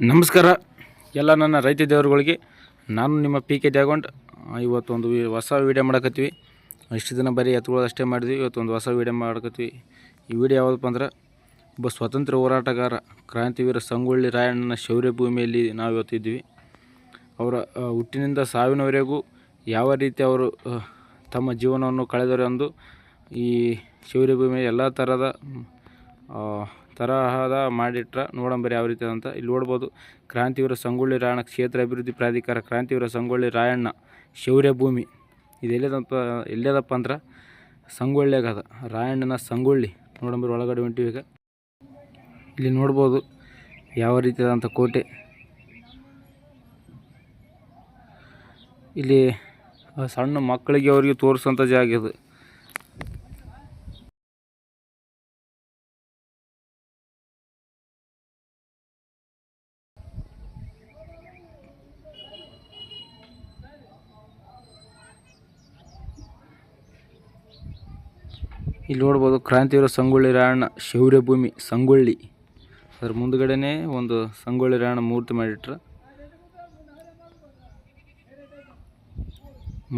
ನಮಸ್ಕಾರ. ಎಲ್ಲ ನನ್ನ ರೈತ ದೇವರುಗಳಿಗೆ ನಾನು ನಿಮ್ಮ ಪಿ ಕೆ ತ್ಯಾಗೊಂಡು ಇವತ್ತೊಂದು ಹೊಸ ವೀಡಿಯೋ ಮಾಡಕತ್ತೀವಿ. ಇಷ್ಟು ದಿನ ಬರೀ ಎತ್ತುಗಳು ಅಷ್ಟೇ ಮಾಡಿದ್ವಿ. ಇವತ್ತೊಂದು ಹೊಸ ವೀಡಿಯೋ ಮಾಡಕತ್ತೀವಿ. ಈ ವಿಡಿಯೋ ಯಾವುದಪ್ಪ ಅಂದ್ರೆ, ಒಬ್ಬ ಸ್ವತಂತ್ರ ಹೋರಾಟಗಾರ, ಕ್ರಾಂತಿವೀರ ಸಂಗೊಳ್ಳಿ ರಾಯಣ್ಣನ ಶೌರ್ಯ ಭೂಮಿಯಲ್ಲಿ ನಾವು ಇವತ್ತಿದ್ವಿ ಅವರ ಹುಟ್ಟಿನಿಂದ ಸಾವಿನವರೆಗೂ ಯಾವ ರೀತಿ ಅವರು ತಮ್ಮ ಜೀವನವನ್ನು ಕಳೆದರು ಎಂದು ಈ ಶೌರ್ಯ ಭೂಮಿಯ ಎಲ್ಲ ಥರದ ತರಹದ ಮಾಡಿಟ್ರ ನೋಡಂಬರಿ ಯಾವ ರೀತಿ ಅಂತ ಇಲ್ಲಿ ನೋಡ್ಬೋದು. ಕ್ರಾಂತಿವೀರ ಸಂಗೊಳ್ಳಿ ರಾಯಣ್ಣ ಕ್ಷೇತ್ರ ಅಭಿವೃದ್ಧಿ ಪ್ರಾಧಿಕಾರ ಕ್ರಾಂತಿವೀರ ಸಂಗೊಳ್ಳಿ ರಾಯಣ್ಣ ಶೌರ್ಯ ಭೂಮಿ. ಇದು ಎಲ್ಲದಪ್ಪ ಎಲ್ಲದಪ್ಪ ಅಂದ್ರೆ ಸಂಗೊಳ್ಳಿಯಾಗದ ರಾಯಣ್ಣನ ಸಂಗೊಳ್ಳಿ ನೋಡಂಬರಿ ಒಳಗಡೆ ಹೊಂಟಿವಿ ಈಗ. ಇಲ್ಲಿ ನೋಡ್ಬೋದು ಯಾವ ರೀತಿಯಾದಂಥ ಕೋಟೆ. ಇಲ್ಲಿ ಸಣ್ಣ ಮಕ್ಕಳಿಗೆ ಅವರಿಗೆ ತೋರಿಸೋಂಥ ಜಾಗ ಇದು. ಇಲ್ಲಿ ನೋಡ್ಬೋದು ಕ್ರಾಂತಿವೀರ ಸಂಗೊಳ್ಳಿ ರಾಯಣ್ಣ ಶೌರ್ಯ ಭೂಮಿ ಸಂಗೊಳ್ಳಿ. ಅದ್ರ ಮುಂದ್ಗಡೆನೇ ಒಂದು ಸಂಗೊಳ್ಳಿ ರಾಯಣ್ಣ ಮೂರ್ತಿ ಮಾಡಿಟ್ರ.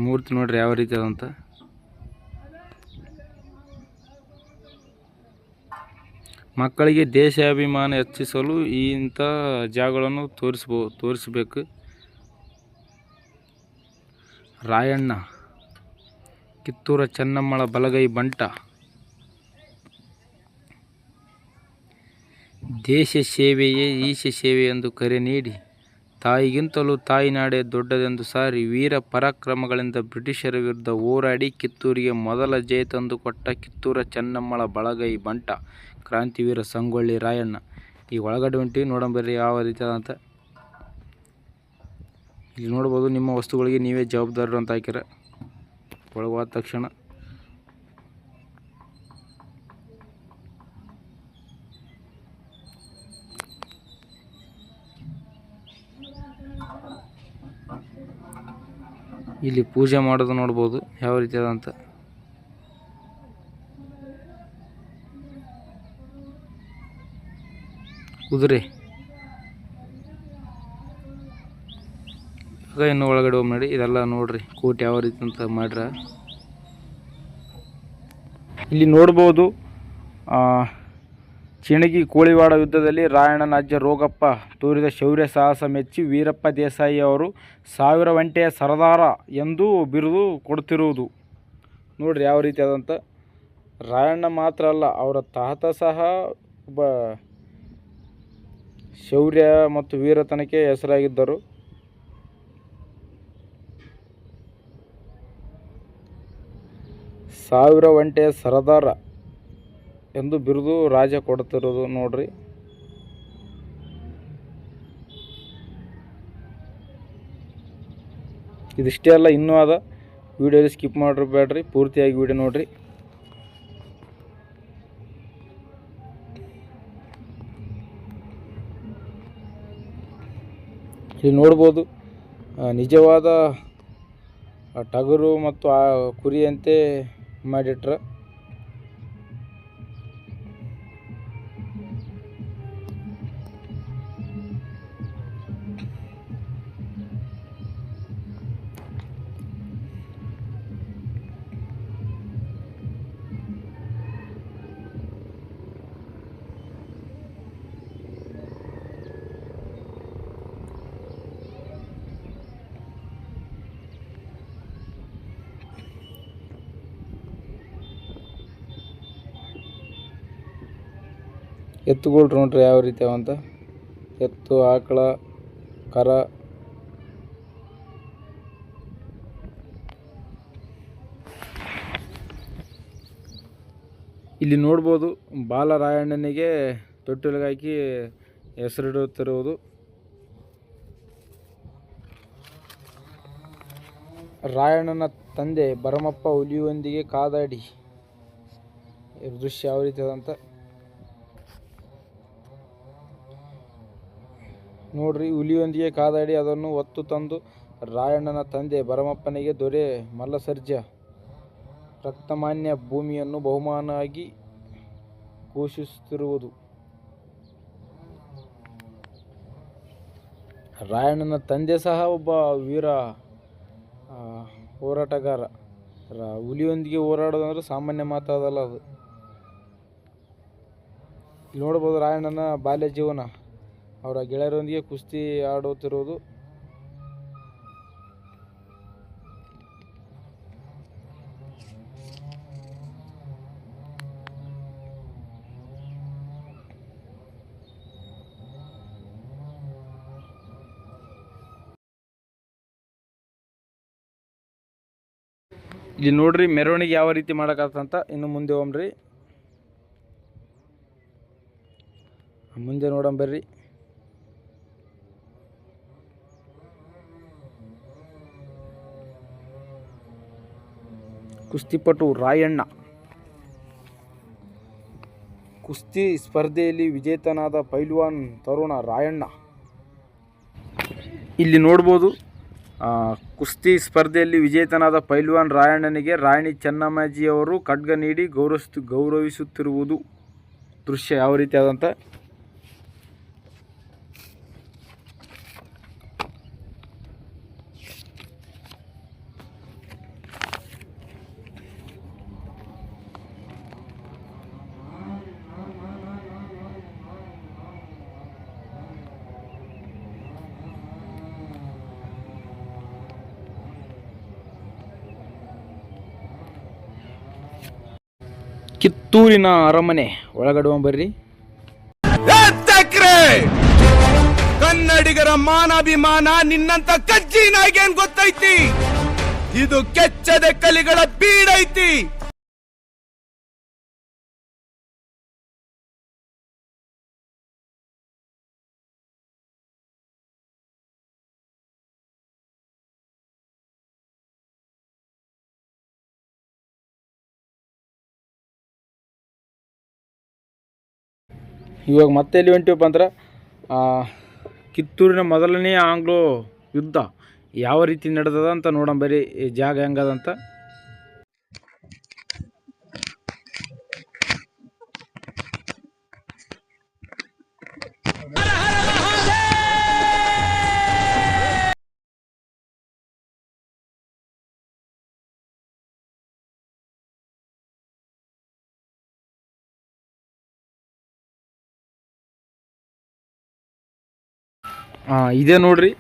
ಮೂರ್ತಿ ನೋಡ್ರಿ ಯಾವ ರೀತಿ ಅದಂತ. ಮಕ್ಕಳಿಗೆ ದೇಶಾಭಿಮಾನ ಹೆಚ್ಚಿಸಲು ಇಂಥ ಜಾಗಗಳನ್ನು ತೋರಿಸ್ಬೋ, ತೋರಿಸ್ಬೇಕು. ರಾಯಣ್ಣ ಕಿತ್ತೂರ ಚೆನ್ನಮ್ಮಳ ಬಲಗೈ ಬಂಟ. ದೇಶ ಸೇವೆಯೇ ಈಶ ಸೇವೆ ಎಂದು ಕರೆ ನೀಡಿ, ತಾಯಿಗಿಂತಲೂ ತಾಯಿನಾಡೆ ದೊಡ್ಡದೆಂದು ಸಾರಿ ವೀರ ಪರಾಕ್ರಮಗಳಿಂದ ಬ್ರಿಟಿಷರ ವಿರುದ್ಧ ಹೋರಾಡಿ ಕಿತ್ತೂರಿಗೆ ಮೊದಲ ಜಯ ತಂದು ಕೊಟ್ಟ ಕಿತ್ತೂರ ಚೆನ್ನಮ್ಮಳ ಬಳಗೈ ಬಂಟ ಕ್ರಾಂತಿವೀರ ಸಂಗೊಳ್ಳಿ ರಾಯಣ್ಣ. ಈ ಒಳಗಡೆ ಹೊಂಟಿವಿ ನೋಡಂಬರ್ರಿ ಯಾವ ರೀತಿ ಅಂತ ಇಲ್ಲಿ ನೋಡ್ಬೋದು ನಿಮ್ಮ ವಸ್ತುಗಳಿಗೆ ನೀವೇ ಜವಾಬ್ದಾರರು ಅಂತ ಹಾಕಿರ ಒಳಗಾದ ತಕ್ಷಣ ಇಲ್ಲಿ ಪೂಜೆ ಮಾಡೋದು ನೋಡ್ಬೋದು, ಯಾವ ರೀತಿ ಅಂತ ಕುದುರೆ. ಇನ್ನು ಒಳಗಡೆ ಹೋಗಿ ನೋಡಿ ಇದೆಲ್ಲ ನೋಡ್ರಿ, ಕೋಟ್ ಯಾವ ರೀತಿ ಅಂತ ಮಾಡ್ರ. ಇಲ್ಲಿ ನೋಡ್ಬೋದು ಚಿಣಗಿ ಕೋಳಿವಾಡ ಯುದ್ಧದಲ್ಲಿ ರಾಯಣ್ಣನ ಅಜ್ಜ ರೋಗಪ್ಪ ತೋರಿದ ಶೌರ್ಯ ಸಾಹಸ ಮೆಚ್ಚಿ ವೀರಪ್ಪ ದೇಸಾಯಿ ಅವರು ಸಾವಿರ ಒಂಟೆಯ ಸರದಾರ ಎಂದು ಬಿರುದು ಕೊಡ್ತಿರುವುದು. ನೋಡ್ರಿ ಯಾವ ರೀತಿ ಅದಂತ ರಾಯಣ್ಣ ಮಾತ್ರ ಅಲ್ಲ, ಅವರ ತಾತ ಸಹ ಒಬ್ಬ ಶೌರ್ಯ ಮತ್ತು ವೀರತನಕ್ಕೆ ಹೆಸರಾಗಿದ್ದರು. ಸಾವಿರ ಒಂಟೆಯ ಸರದಾರ ಎಂದು ಬಿರುದು ರಾಜ ಕೊಡ್ತಿರೋದು ನೋಡ್ರಿ. ಇದಿಷ್ಟೇ ಅಲ್ಲ, ಇನ್ನೂ ಅದ ವಿಡಿಯೋಲಿ ಸ್ಕಿಪ್ ಮಾಡ್ರಿ, ಬೇಡ್ರಿ, ಪೂರ್ತಿಯಾಗಿ ವಿಡಿಯೋ ನೋಡ್ರಿ. ಇಲ್ಲಿ ನೋಡ್ಬೋದು ನಿಜವಾದ ಟಗರು ಮತ್ತು ಆ ಕುರಿಯಂತೆ ಮಾಡಿಟ್ರ. ಎತ್ತುಗಳು ನೋಡ್ರಿ ಯಾವ ರೀತಿ ಅವಂತ ಎತ್ತು, ಆಕಳ, ಕರ. ಇಲ್ಲಿ ನೋಡ್ಬೋದು ಬಾಲರಾಯಣ್ಣನಿಗೆ ತೊಟ್ಟಿಲಿಗಾಕಿ ಹೆಸರಿಡುತ್ತಿರುವುದು ರಾಯಣ್ಣನ ತಂದೆ ಭರಮಪ್ಪ ಹುಲಿಯೊಂದಿಗೆ ಕಾದಾಡಿ. ದೃಶ್ಯ ಯಾವ ರೀತಿ ಅದಂತ ನೋಡ್ರಿ, ಹುಲಿಯೊಂದಿಗೆ ಕಾದಾಡಿ ಅದನ್ನು ಒತ್ತು ತಂದು ರಾಯಣ್ಣನ ತಂದೆ ಭರಮಪ್ಪನಿಗೆ ದೊರೆ ಮಲ್ಲಸರ್ಜ ರಕ್ತಮಾನ್ಯ ಭೂಮಿಯನ್ನು ಬಹುಮಾನವಾಗಿ ಘೋಷಿಸುತ್ತಿರುವುದು. ರಾಯಣ್ಣನ ತಂದೆ ಸಹ ಒಬ್ಬ ವೀರ ಹೋರಾಟಗಾರ. ಹುಲಿಯೊಂದಿಗೆ ಹೋರಾಡೋದಂದ್ರೆ ಸಾಮಾನ್ಯ ಮಾತಾದಲ್ಲ ಅದು. ನೋಡ್ಬೋದು ರಾಯಣ್ಣನ ಬಾಲ್ಯ ಜೀವನ. ಅವರ ಗೆಳೆಯರೊಂದಿಗೆ ಕುಸ್ತಿ ಆಡುತ್ತಿರುವುದು. ಇಲ್ಲಿ ನೋಡ್ರಿ, ಮೆರವಣಿಗೆ ಯಾವ ರೀತಿ ಮಾಡಕತ್ತಂತ. ಇನ್ನು ಮುಂದೆ ಹೋಗ್ರಿ. ಮುಂದೆ ನೋಡೋಣ ಕುಸ್ತಿಪಟು ರಾಯಣ್ಣ. ಕುಸ್ತಿ ಸ್ಪರ್ಧೆಯಲ್ಲಿ ವಿಜೇತನಾದ ಪೈಲ್ವಾನ್ ತರುಣ ರಾಯಣ್ಣ. ಇಲ್ಲಿ ನೋಡ್ಬೋದು ಕುಸ್ತಿ ಸ್ಪರ್ಧೆಯಲ್ಲಿ ವಿಜೇತನಾದ ಪೈಲ್ವಾನ್ ರಾಯಣ್ಣನಿಗೆ ರಾಣಿ ಚೆನ್ನಮ್ಮಾಜಿಯವರು ಖಡ್ಗ ನೀಡಿ ಗೌರವಿಸ್, ಗೌರವಿಸುತ್ತಿರುವುದು ದೃಶ್ಯ ಯಾವ ರೀತಿ ಕಿತ್ತೂರಿನ ಅರಮನೆ. ಒಳಗಡೆ ಬರ್ರಿ. ಕನ್ನಡಿಗರ ಮಾನಾಭಿಮಾನ ನಿನ್ನಂತ ಕಜ್ಜಿ ನಾಯಿಗೆ ಗೊತ್ತೈತಿ? ಇದು ಕೆಚ್ಚದ ಕಲಿಗಳ ಬೀಡೈತಿ. ಇವಾಗ ಮತ್ತೆ ಎಲ್ಲಿ ಹೊಂಟಿವಪ್ಪ ಅಂದ್ರೆ ಕಿತ್ತೂರಿನ ಮೊದಲನೇ ಆಂಗ್ಲೋ ಯುದ್ಧ ಯಾವ ರೀತಿ ನಡೆದದ ಅಂತ ನೋಡೋಣ ಬರೀ ಜಾಗ ಹೆಂಗದಂತ ಇದೇ ನೋಡ್ರಿ.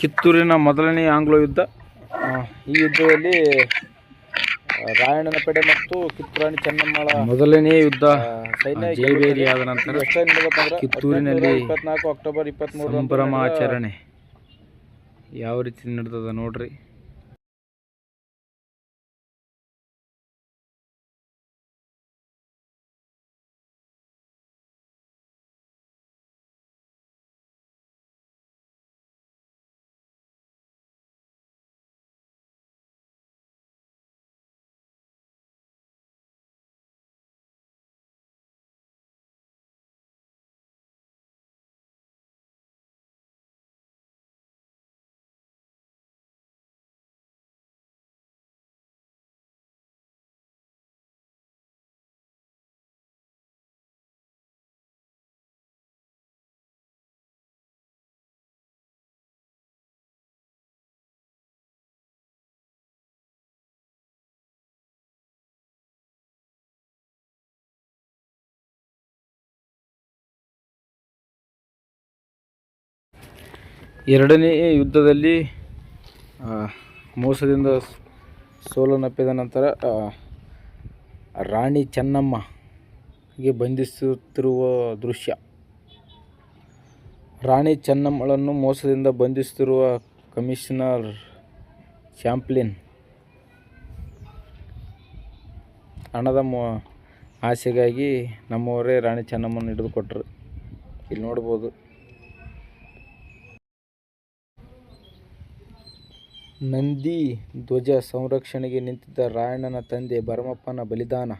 ಕಿತ್ತೂರಿನ ಮೊದಲನೇ ಆಂಗ್ಲೋ ಯುದ್ಧ. ಈ ಯುದ್ಧದಲ್ಲಿ ರಾಯಣ್ಣನ ಪಡೆ ಮತ್ತು ಕಿತ್ತೂರಾಣಿ ಚೆನ್ನಮ್ಮಳ ಮೊದಲನೇ ಯುದ್ಧ ಸೈನ್ಯ ಜಯಬೇರಿ ಆದ ನಂತರ ಕಿತ್ತೂರಿನಲ್ಲಿ ಇಪ್ಪತ್ನಾಲ್ಕು ಅಕ್ಟೋಬರ್ ಇಪ್ಪತ್ಮೂರು ಸಂಭ್ರಮಾಚರಣೆ. ಯಾವ ರೀತಿ ನಡೆದದ ನೋಡ್ರಿ. ಎರಡನೇ ಯುದ್ಧದಲ್ಲಿ ಮೋಸದಿಂದ ಸೋಲನಪ್ಪಿದ ನಂತರ ರಾಣಿ ಚೆನ್ನಮ್ಮಗೆ ಬಂಧಿಸುತ್ತಿರುವ ದೃಶ್ಯ. ರಾಣಿ ಚೆನ್ನಮ್ಮಳನ್ನು ಮೋಸದಿಂದ ಬಂಧಿಸುತ್ತಿರುವ ಕಮಿಷನರ್ ಚಾಂಪ್ಲಿನ್ ಹಣದ ಮೊ, ಆಸೆಗಾಗಿ ನಮ್ಮವರೇ ರಾಣಿ ಚೆನ್ನಮ್ಮನ ಹಿಡಿದುಕೊಟ್ರು. ಇಲ್ಲಿ ನೋಡ್ಬೋದು. ನಂದಿ ಧ್ವಜ ಸಂರಕ್ಷಣೆಗೆ ನಿಂತಿದ್ದ ರಾಯಣ್ಣನ ತಂದೆ ಭರಮಪ್ಪನ ಬಲಿದಾನ.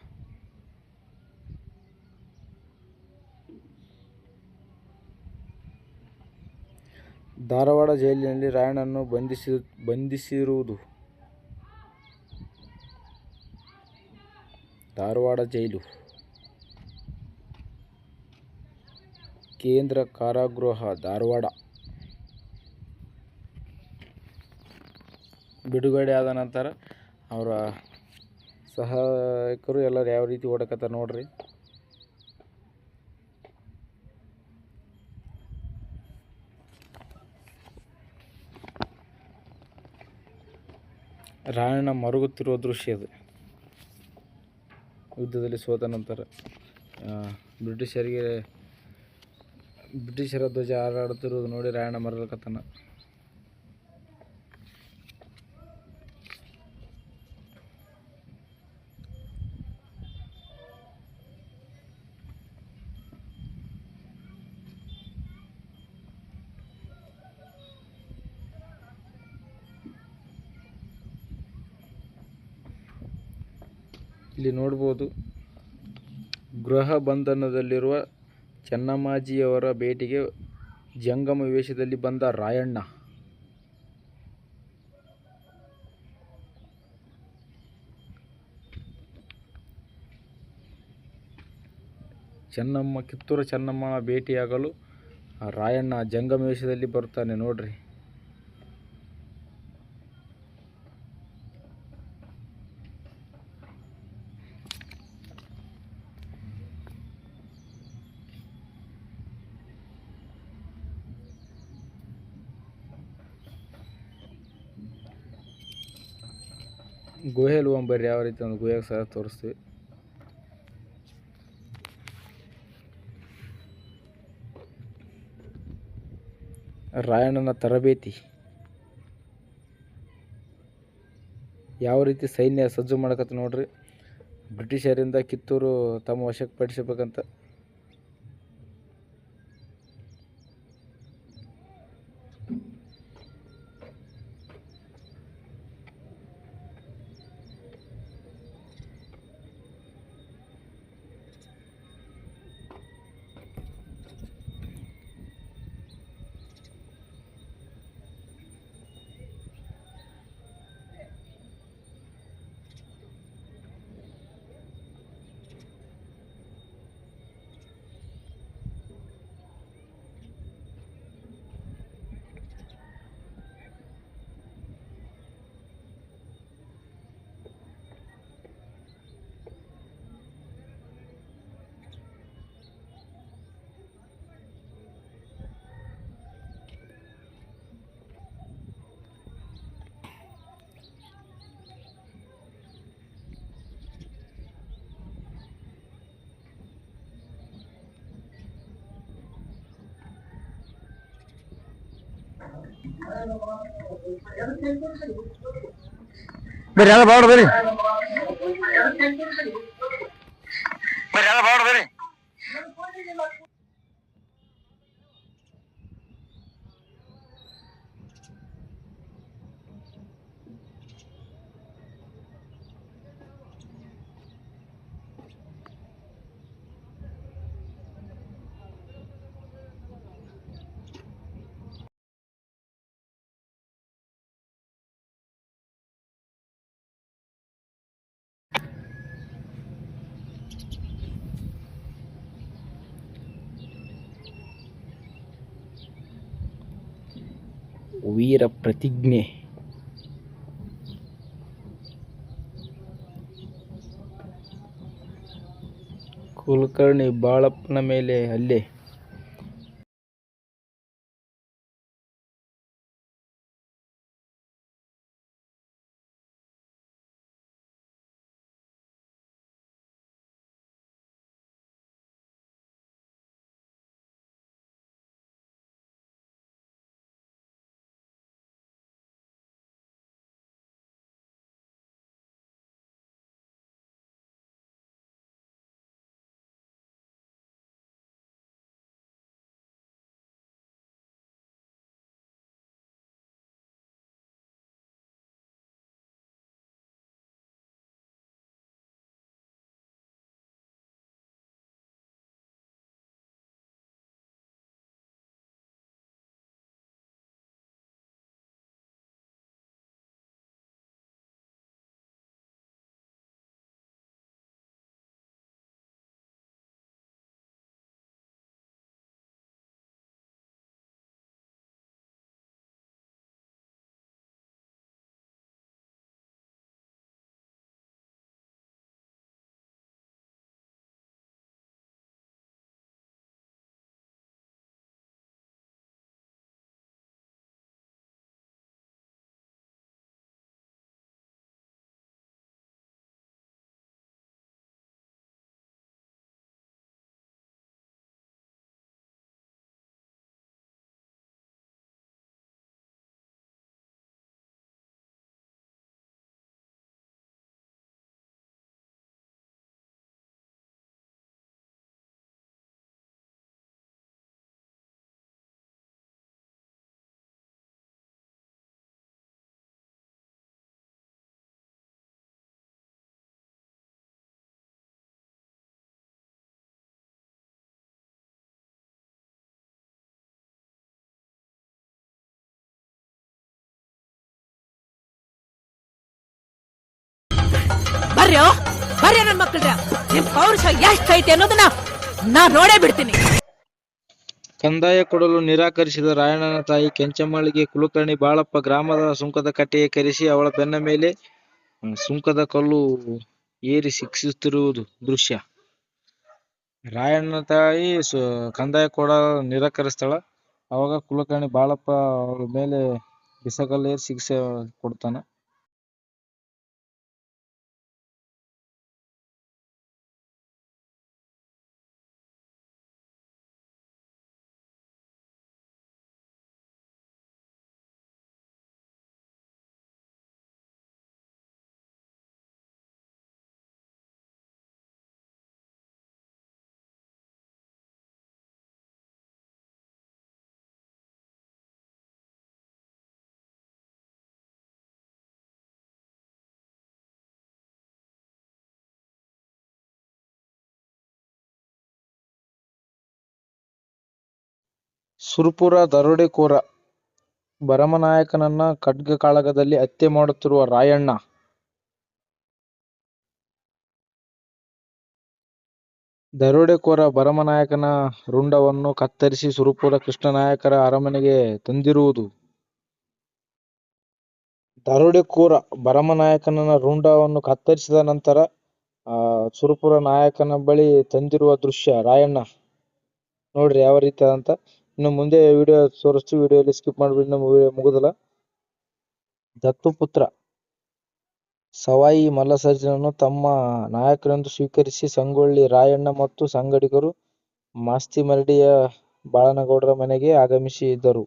ಧಾರವಾಡ ಜೈಲಿನಲ್ಲಿ ರಾಯಣ್ಣನ್ನು ಬಂಧಿಸಿ, ಬಂಧಿಸಿರುವುದು. ಧಾರವಾಡ ಜೈಲು. ಕೇಂದ್ರ ಕಾರಾಗೃಹ ಧಾರವಾಡ. ಬಿಡುಗಡೆ ಆದ ನಂತರ ಅವರ ಸಹಾಯಕರು ಎಲ್ಲರೂ ಯಾವ ರೀತಿ ಓಡಕತ್ತ ನೋಡ್ರಿ. ರಾಯಣ್ಣ ಮರುಗುತ್ತಿರುವ ದೃಶ್ಯ ಇದು ಯುದ್ಧದಲ್ಲಿ ಸೋತ ನಂತರ ಬ್ರಿಟಿಷರಿಗೆ, ಬ್ರಿಟಿಷರ ಧ್ವಜ ಹಾರಾಡುತ್ತಿರುವುದು ನೋಡಿ ರಾಯಣ್ಣ ಮರಲಕತ್ತಾನ ಇಲ್ಲಿ ನೋಡ್ಬೋದು. ಗೃಹ ಬಂಧನದಲ್ಲಿರುವ ಚೆನ್ನಮ್ಮಾಜಿಯವರ ಭೇಟಿಗೆ ಜಂಗಮ ವೇಷದಲ್ಲಿ ಬಂದ ರಾಯಣ್ಣ. ಚೆನ್ನಮ್ಮ ಕಿತ್ತೂರು ಚೆನ್ನಮ್ಮನ ಭೇಟಿಯಾಗಲು ರಾಯಣ್ಣ ಜಂಗಮ ವೇಷದಲ್ಲಿ ಬರ್ತಾನೆ ನೋಡ್ರಿ. ಗುಹೆಯಲ್ಲಿ ಹೋಗ್ಬರ್ರಿ ಯಾವ ರೀತಿ ಒಂದು ಗುಹೆಗೆ ಸಹ ತೋರಿಸ್ತೀವಿ. ರಾಯಣ್ಣನ ತರಬೇತಿ. ಯಾವ ರೀತಿ ಸೈನ್ಯ ಸಜ್ಜು ಮಾಡಕತ್ತ ನೋಡ್ರಿ. ಬ್ರಿಟಿಷರಿಂದ ಕಿತ್ತೂರು ತಮ್ಮ ವಶಕ್ಕೆ ಪಡಿಸಬೇಕಂತ. ಬರ್ರಿ ಅದ ಬಾಡ ಬೇರೆ ಬೇರೆ ಅದ ಬಾಡ ಬರ್ರಿ ವೀರ ಪ್ರತಿಜ್ಞೆ. ಕುಲಕರ್ಣಿ ಬಾಳಪ್ಪನ ಮೇಲೆ ಹಲ್ಲೆ. ನಿಮ್ ಪೌರುಷ ಐತಿ ಅನ್ನೋದನ್ನ ನಾ ನೋಡೇ ಬಿಡ್ತೀನಿ. ಕಂದಾಯ ಕೊಡಲು ನಿರಾಕರಿಸಿದ ರಾಯಣ್ಣನ ತಾಯಿ ಕೆಂಚಮ್ಮಳಿಗೆ ಕುಲಕರ್ಣಿ ಬಾಳಪ್ಪ ಗ್ರಾಮದ ಸುಂಕದ ಕಟ್ಟೆಗೆ ಕರೆಸಿ ಅವಳ ಬೆನ್ನ ಮೇಲೆ ಸುಂಕದ ಕಲ್ಲು ಏರಿ ಶಿಕ್ಷಿಸುತ್ತಿರುವುದು ದೃಶ್ಯ. ರಾಯಣ್ಣನ ತಾಯಿ ಕಂದಾಯ ಕೊಡ ನಿರಾಕರಿಸ್ತಾಳ ಅವಾಗ ಕುಲಕರ್ಣಿ ಬಾಳಪ್ಪ ಅವಳ ಮೇಲೆ ಬಿಸಕಲ್ಲೇರಿ ಶಿಕ್ಷೆ ಕೊಡ್ತಾನ. ಸುರಪುರ ದರೋಡೆಕೋರ ಭರಮನಾಯಕನನ್ನ ಖಡ್ಗಕಾಳಗದಲ್ಲಿ ಹತ್ಯೆ ಮಾಡುತ್ತಿರುವ ರಾಯಣ್ಣ. ದರೋಡೆಕೋರ ಭರಮನಾಯಕನ ರುಂಡವನ್ನು ಕತ್ತರಿಸಿ ಸುರಪುರ ಕೃಷ್ಣನಾಯಕರ ಅರಮನೆಗೆ ತಂದಿರುವುದು. ದರೋಡೆಕೋರ ಭರಮನಾಯಕನ ರುಂಡವನ್ನು ಕತ್ತರಿಸಿದ ನಂತರ ಸುರಪುರ ನಾಯಕನ ಬಳಿ ತಂದಿರುವ ದೃಶ್ಯ ರಾಯಣ್ಣ. ನೋಡ್ರಿ ಯಾವ ರೀತಿ ಅಂತ ಇನ್ನು ಮುಂದೆ ವಿಡಿಯೋ ತೋರಿಸ್ತೀವಿ ವಿಡಿಯೋಲಿ ಸ್ಕಿಪ್ ಮಾಡ್ಬಿಡಿ ನಮ್ಮ ವಿಡಿಯೋ ಮುಗುದಿಲ್ಲ. ದತ್ತುಪುತ್ರ ಸವಾಯಿ ಮಲ್ಲಸರ್ಜನನ್ನು ತಮ್ಮ ನಾಯಕರೆಂದು ಸ್ವೀಕರಿಸಿ ಸಂಗೊಳ್ಳಿ ರಾಯಣ್ಣ ಮತ್ತು ಸಂಗಡಿಗರು ಮಾಸ್ತಿ ಮರಡಿಯ ಬಾಳನಗೌಡರ ಮನೆಗೆ ಆಗಮಿಸಿದರು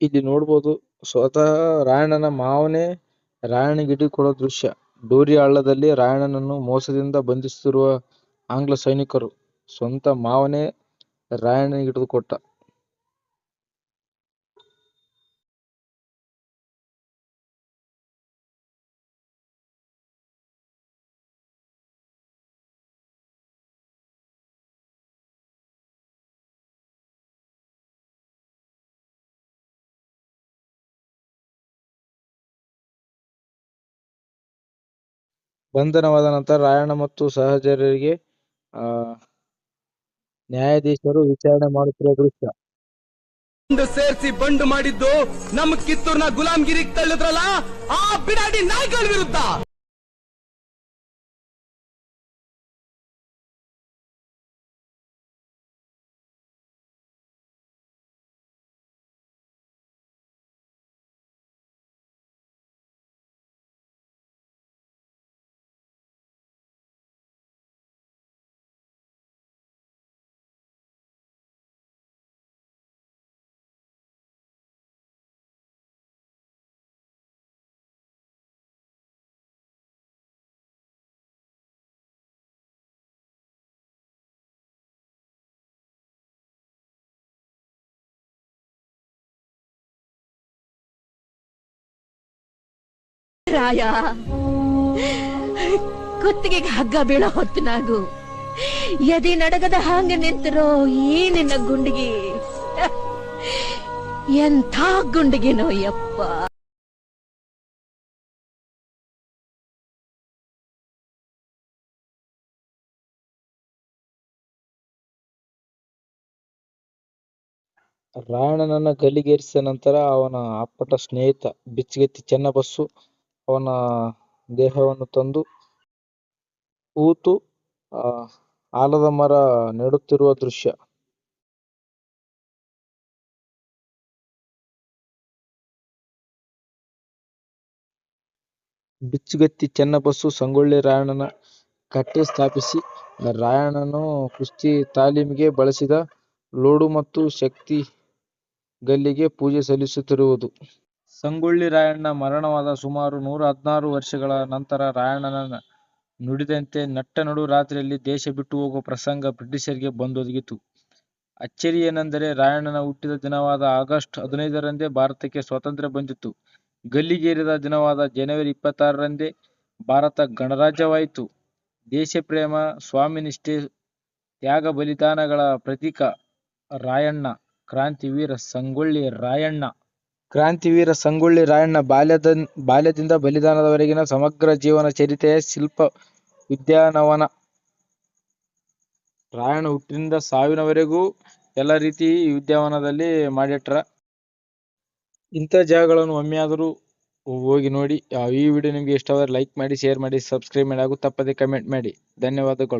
ಇಲ್ಲಿ ನೋಡಬಹುದು ಸ್ವತಃ ರಾಯಣ್ಣನ ಮಾವನೇ ರಾಯಣ್ಣನಿಗೆ ಇಡಿ ಕೊಡೋ ದೃಶ್ಯ. ಡೋರಿ ಹಳ್ಳದಲ್ಲಿ ರಾಯಣ್ಣನನ್ನು ಮೋಸದಿಂದ ಬಂಧಿಸುತ್ತಿರುವ ಆಂಗ್ಲ ಸೈನಿಕರು. ಸ್ವಂತ ಮಾವನೇ ರಾಯಣ್ಣನಿಗೆ ಹಿಡಿದು ಕೊಟ್ಟ ಬಂಧನವಾದ ನಂತರ ರಾಯಣ್ಣ ಮತ್ತು ಸಹಚರರಿಗೆ, ಆ, ನ್ಯಾಯಾಧೀಶರು ವಿಚಾರಣೆ ಮಾಡುತ್ತಿರುವ ದೃಶ್ಯ. ಸೇರಿಸಿ ಬಂಡು ಮಾಡಿದ್ದು ನಮ್ ಕಿತ್ತೂರ್ನ ಗುಲಾಮ್ಗಿರಿಗೆ ತಳ್ಳಿದ್ರಲ್ಲ? ಆ ಬಿಡಾಡಿ ನಾಯ್ಗಳ ವಿರುದ್ಧ! ರಾಯ ಕುತ್ತಿಗೆಗೆ ಹಗ್ಗ ಬೀಳೋ ಹೊತ್ತಿನಾಗು ಎದೆ ನಡಗದ ಹಾಂಗ ನಿಂತರೋ ಈ ನಿನ್ನ ಗುಂಡಿಗೆ. ಎಂಥ ಗುಂಡಿಗೆನೋ ಯಪ್ಪ. ರಾಯಣ್ಣನನ್ನ ಗಲ್ಲಿಗೇರಿಸಿದ ನಂತರ ಅವನ ಅಪ್ಪಟ ಸ್ನೇಹಿತ, ಬಿಚ್ಚಿಗೆತ್ತಿ ಚೆನ್ನಬಸ್ಸು ಅವನ ದೇಹವನ್ನು ತಂದು ಆ, ಆಲದ ಮರ ನೆಡುತ್ತಿರುವ ದೃಶ್ಯ ಬಿಚ್ಚುಗತ್ತಿ ಚೆನ್ನಬಸು ಸಂಗೊಳ್ಳಿ ರಾಯಣ್ಣನ ಕಟ್ಟೆ ಸ್ಥಾಪಿಸಿ ರಾಯಣ್ಣನು ಕುಸ್ತಿ ತಾಲೀಮಿಗೆ ಬಳಸಿದ ಲೋಡು ಮತ್ತು ಶಕ್ತಿ ಗಲ್ಲಿಗೆ ಪೂಜೆ ಸಲ್ಲಿಸುತ್ತಿರುವುದು. ಸಂಗೊಳ್ಳಿ ರಾಯಣ್ಣ ಮರಣವಾದ ಸುಮಾರು ನೂರ ಹದಿನಾರು ವರ್ಷಗಳ ನಂತರ ರಾಯಣ್ಣನ ನುಡಿದಂತೆ ನಟ್ಟ ನಡು ರಾತ್ರಿಯಲ್ಲಿ ದೇಶ ಬಿಟ್ಟು ಹೋಗುವ ಪ್ರಸಂಗ ಬ್ರಿಟಿಷರಿಗೆ ಬಂದೊದಗಿತು. ಅಚ್ಚರಿ ಏನೆಂದರೆ ರಾಯಣ್ಣನ ಹುಟ್ಟಿದ ದಿನವಾದ ಆಗಸ್ಟ್ ಹದಿನೈದರಂದೇ ಭಾರತಕ್ಕೆ ಸ್ವಾತಂತ್ರ್ಯ ಬಂದಿತ್ತು. ಗಲ್ಲಿಗೇರಿದ ದಿನವಾದ ಜನವರಿ ಇಪ್ಪತ್ತಾರರಂದೇ ಭಾರತ ಗಣರಾಜ್ಯವಾಯಿತು. ದೇಶಪ್ರೇಮ, ಸ್ವಾಮಿನಿಷ್ಠೆ, ತ್ಯಾಗ ಬಲಿದಾನಗಳ ಪ್ರತೀಕ ರಾಯಣ್ಣ. ಕ್ರಾಂತಿವೀರ ಸಂಗೊಳ್ಳಿ ರಾಯಣ್ಣ. ಕ್ರಾಂತಿವೀರ ಸಂಗೊಳ್ಳಿ ರಾಯಣ್ಣ ಬಾಲ್ಯದ ಬಾಲ್ಯದಿಂದ ಬಲಿದಾನದವರೆಗಿನ ಸಮಗ್ರ ಜೀವನ ಚರಿತೆಯ ಶಿಲ್ಪ ಉದ್ಯಾನವನ. ರಾಯಣ್ಣ ಹುಟ್ಟಿನಿಂದ ಸಾವಿನವರೆಗೂ ಎಲ್ಲ ರೀತಿ ಈ ಉದ್ಯಾನವನದಲ್ಲಿ ಮಾಡಿಟ್ರ. ಇಂಥ ಜಾಗಗಳನ್ನು ಒಮ್ಮೆಯಾದರೂ ಹೋಗಿ ನೋಡಿ. ಈ ವಿಡಿಯೋ ನಿಮಗೆ ಇಷ್ಟವಾದರೆ ಲೈಕ್ ಮಾಡಿ, ಶೇರ್ ಮಾಡಿ, ಸಬ್ಸ್ಕ್ರೈಬ್ ಮಾಡಿ ಹಾಗೂ ತಪ್ಪದೆ ಕಮೆಂಟ್ ಮಾಡಿ. ಧನ್ಯವಾದಗಳು.